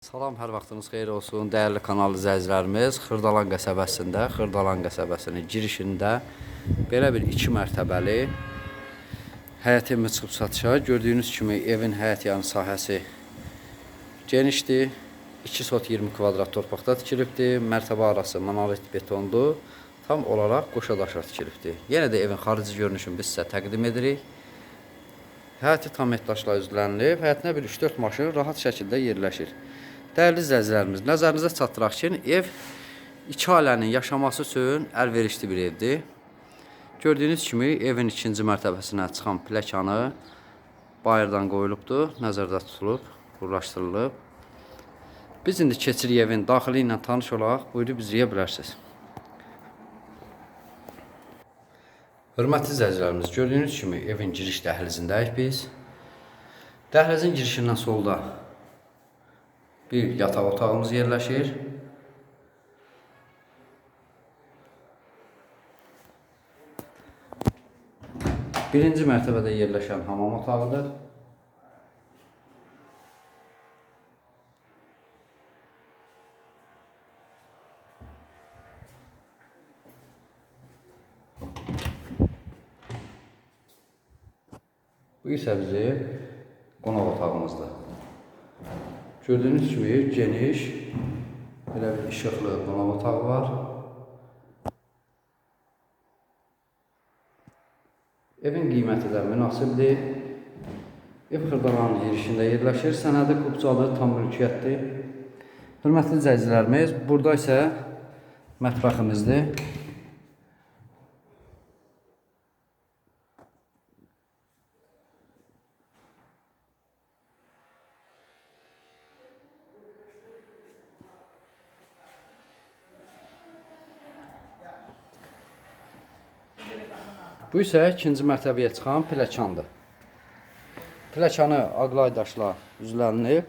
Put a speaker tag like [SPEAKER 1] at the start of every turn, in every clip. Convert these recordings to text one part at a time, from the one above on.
[SPEAKER 1] Salam, hər vaxtınız xeyir olsun. Dəyərli kanal izləyicilərimiz, Xırdalan qəsəbəsində, Xırdalan qəsəbəsinin girişində belə bir 2 mərtəbəli həyət evi çıxıb satışa. Gördüyünüz kimi evin həyət yanı sahəsi genişdir. 2 sot 20 kvadrat torpaqda tikilibdir. Mərtəbə arası monolit betondur. Tam olaraq qoşa daşlar tikilibdir. Yenə də evin xarici görünüşünü biz sizə təqdim edirik. Həyəti tam etdaşla üzlənilib. Həyətinə bir 3-4 maşın rahat şəkildə yerləşir. Dəyərli izləyicilərimiz, nəzərinizə çatdıraq ki, ev iki ailənin yaşaması üçün əlverişli bir evdir. Gördüyünüz kimi evin ikinci mərtəbəsinə çıxan pləkanı bayırdan qoyulubdur, nəzərdə tutulub, qurlaşdırılıb. Biz indi keçirik evin daxili ilə tanış olaq, buyurub izləyə bilərsiniz. Hörmətli izləyicilərimiz, gördüyünüz kimi evin giriş dəhlizindəyik biz. Dəhlizin girişindən solda bir yataq otağımız yerləşir. Birinci mərtəbədə yerləşən hamam otağıdır. Bu isə bizim qonaq otağımızdır. Gördüyünüz kimi geniş, belə bir işıqlı qonaq otağı var. Evin qiyməti də münasibdir. Ev xırdalanın girişində yerləşir. Sənədi Qubcalı tam mülkiyyətdir. Hörmətli izləyicilərimiz, burada isə mətbəximizdir. Bu isə ikinci mərtəbəyə çıxan pləkandır. Pləkanı aqlay daşla üzlənilib.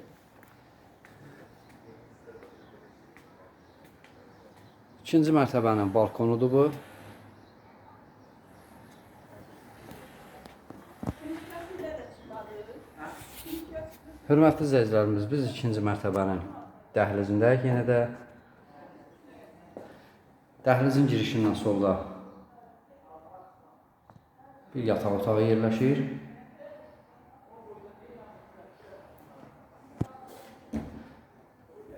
[SPEAKER 1] İkinci mərtəbənin balkonudur bu. Hörmətli izləyicilərimiz, biz ikinci mərtəbənin dəhlizindəyik yenə də. Dəhlizin girişindən solda bir yataq otağı yerləşir.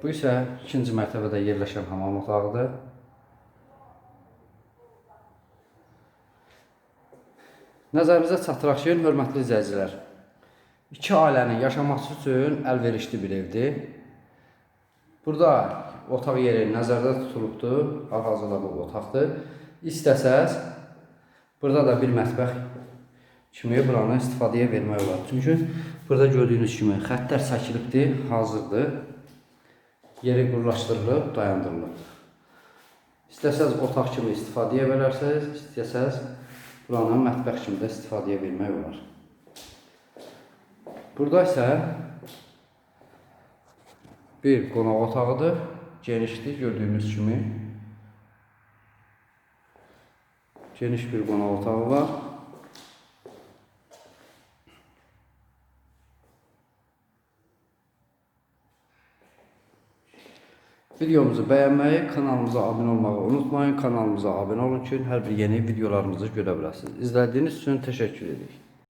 [SPEAKER 1] Bu isə ikinci mərtəbədə yerləşən hamam otağıdır. Nəzərinizə çatdıraq ki, hörmətli izləyicilər, iki ailənin yaşaması üçün əlverişli bir evdir. Burada otaq yeri nəzərdə tutulubdur, hal-hazırda bu otaqdır. İstəsəz Burada da bir mətbəx kimi buranı istifadəyə vermək olar. Çünki burada gördüyünüz kimi xəttlər çəkilibdir, hazırdır. Yeri qurlaşdırılıb, dayandırılıb. İstəsəz otaq kimi istifadəyə verərsiniz, istəsəz buranı mətbəx kimi də istifadəyə vermək olar. Burada isə bir qonaq otağıdır, genişdir gördüyünüz kimi. Geniş bir qonaq otağı var. Videomuzu bəyənməyi, kanalımıza abunə olmağı unutmayın. Kanalımıza abunə olun ki, hər bir yeni videolarımızı görə biləsiniz. İzlədiyiniz üçün təşəkkür edirik.